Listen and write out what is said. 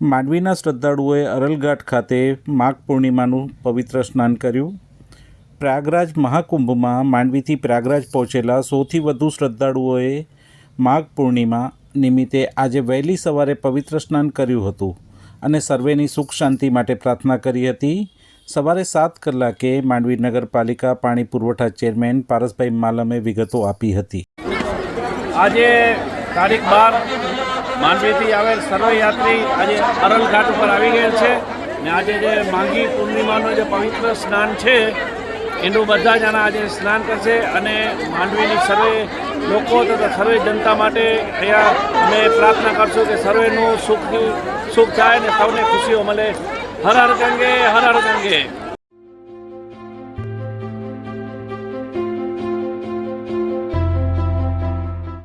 માંડવીના શ્રદ્ધાળુઓએ અરલઘાટ ખાતે માઘ પૂર્ણિમાનું પવિત્ર સ્નાન કર્યું. પ્રયાગરાજ મહાકુંભમાં માંડવીથી પ્રયાગરાજ પહોંચેલા સૌથી વધુ શ્રદ્ધાળુઓએ માઘ પૂર્ણિમા નિમિત્તે આજે વહેલી સવારે પવિત્ર સ્નાન કર્યું હતું અને સર્વેની સુખ શાંતિ માટે પ્રાર્થના કરી હતી. સવારે સાત કલાકે માંડવી નગરપાલિકા પાણી પુરવઠા ચેરમેન પારસભાઈ માલમે વિગતો આપી હતી. આજે તારીખ બાર માંડવીથી આવેલ સર્વયાત્રી આજે અરલ ઘાટ ઉપર આવી ગયેલ છે ને આજે જે માંગી પૂર્ણિમાનું જે પવિત્ર સ્નાન છે, એનું બધા જ આજે સ્નાન કરશે અને માંડવીની સર્વે લોકો તથા સર્વે જનતા માટે અહીંયા અમે પ્રાર્થના કરશું કે સર્વેનું સુખ સુખ થાય ને સૌને ખુશીઓ મળે. હર હર ગંગે, હર હર ગંગે.